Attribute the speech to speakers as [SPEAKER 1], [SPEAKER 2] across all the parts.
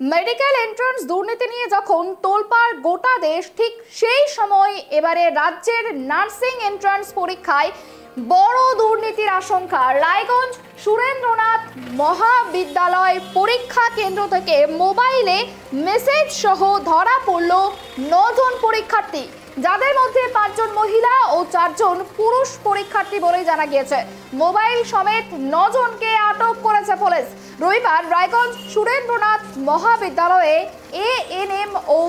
[SPEAKER 1] Medical entrance দুর্নীতি নিয়ে যখন তোলপাড় গোটা দেশ, ঠিক সেই সময় এবারে রাজ্যের নার্সিং এন্ট্রান্স পরীক্ষায় বড় দুর্নীতির আশঙ্কা। রায়গঞ্জ সুরেন্দ্রনাথ মহাবিদ্যালয় পরীক্ষা কেন্দ্র থেকে মোবাইলে মেসেজ সহ ধরা পড়ল নজন পরীক্ষার্থী। যাদের মধ্যে পাঁচজন মহিলা ও চারজন পুরুষ পরীক্ষার্থী বলেই জানা গিয়েছে। মোবাইল সমেত নজনকে আটক করেছে পুলিশ। রবিবার রায়গঞ্জ সুরেন্দ্রনাথ মহাবিদ্যালয়ে এএনএম ও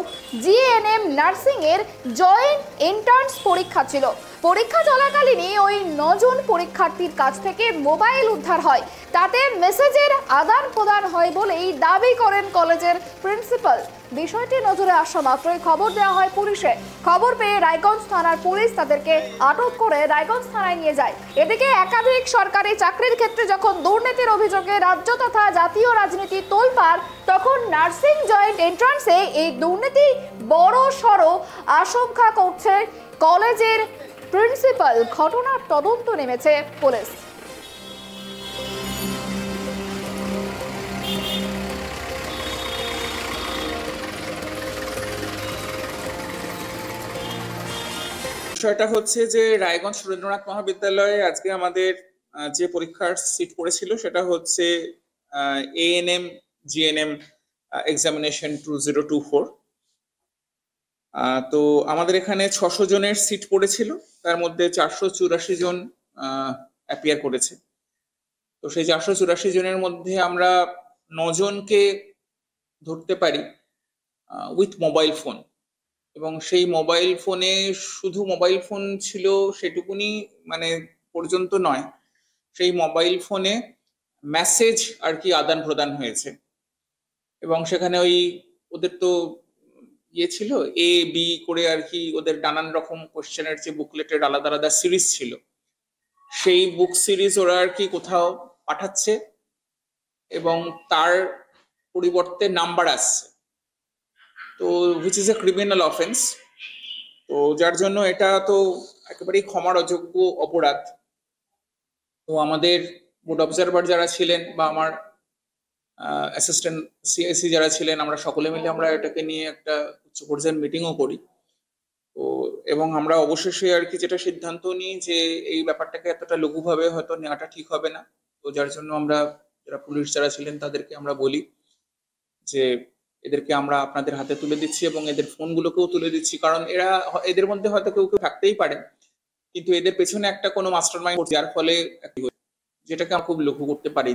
[SPEAKER 1] জিএনএম নার্সিং এর জয়েন্ট এন্ট্রান্স পরীক্ষা ছিল। পরীক্ষা চলাকালীনই ওই নজন পরীক্ষার্থীর কাছ থেকে মোবাইল উদ্ধার হয়। তাতে মেসেজের আদান প্রদান হয় বলেই দাবি করেন কলেজের প্রিন্সিপাল। বিষয়টি নজরে আসা মাত্রই খবর দেওয়া হয় পুলিশে। খবর পেয়ে রায়গঞ্জ থানার পুলিশ তাদেরকে আটক করে রায়গঞ্জ থানায় নিয়ে যায়। এদিকে একাধিক সরকারি চাকরির ক্ষেত্রে যখন দুর্নীতির অভিযোগে রাজ্য তথা জাতীয় রাজনীতি তোলপাড়, তখন নার্সিং জয়েন্ট এন্ট্রান্সে এই দুর্নীতি বড় সড়ো আশঙ্কা করছে কলেজের প্রিন্সিপাল ঘটনার তদন্ত নেমেছে পুলিশ।
[SPEAKER 2] বিষয়টা হচ্ছে যে রায়গঞ্জ সুরেন্দ্রনাথ মহাবিদ্যালয়ে আজকে আমাদের যে পরীক্ষার সিট পড়েছিল সেটা হচ্ছে ANM GNM examination two zero two four তো আমাদের এখানে ছশো জনের সিট পড়েছিল, তার মধ্যে চারশো চুরাশি জন অ্যাপিয়ার করেছে। তো সেই চারশো চুরাশি জনের মধ্যে আমরা নজনকে ধরতে পারি উইথ মোবাইল ফোন এবং সেই মোবাইল ফোনে শুধু মোবাইল ফোন ছিল সেটুকুনি মানে পর্যন্ত নয়, সেই মোবাইল ফোনে মেসেজ আর কি আদান প্রদান হয়েছে। এবং সেখানে ওই ওদের তো ইয়ে ছিল এ বি করে আর কি ওদের নানান রকম কোশ্চেনের যে বুকলেটের আলাদা আলাদা সিরিজ ছিল। সেই বুক সিরিজ ওরা আর কি কোথাও পাঠাচ্ছে এবং তার পরিবর্তে নাম্বার আসছে। তো which is a criminal offence তো যার জন্য এটা তো একেবারেই ক্ষমার অযোগ্য অপরাধ। তো আমাদের বোর্ড অবজারভার যারা ছিলেন বা আমার অ্যাসিস্ট্যান্ট সিআইসি যারা ছিলেন, আমরা সকলে মিলে আমরা এটাকে নিয়ে একটা উচ্চ পর্যায়ের মিটিংও করি। তো, এবং আমরা অবশেষে আর কি যেটা সিদ্ধান্ত নিই যে এই ব্যাপারটাকে এতটা লঘুভাবে হয়তো নেওয়াটা ঠিক হবে না। তো যার জন্য আমরা যারা পুলিশ যারা ছিলেন, তাদেরকে আমরা বলি যে এদেরকে আমরা আপনাদের হাতে তুলে দিচ্ছি এবং এদের ফোনগুলোকেও তুলে দিচ্ছি। কারণ এরা এদের মধ্যে হয়তো কেউ কেউ থাকতেই পারে কিন্তু এদের পেছনে একটা কোনো মাস্টার মাইন্ড যার ফলে যেটাকে আমরা খুব লক্ষ্য করতে পারি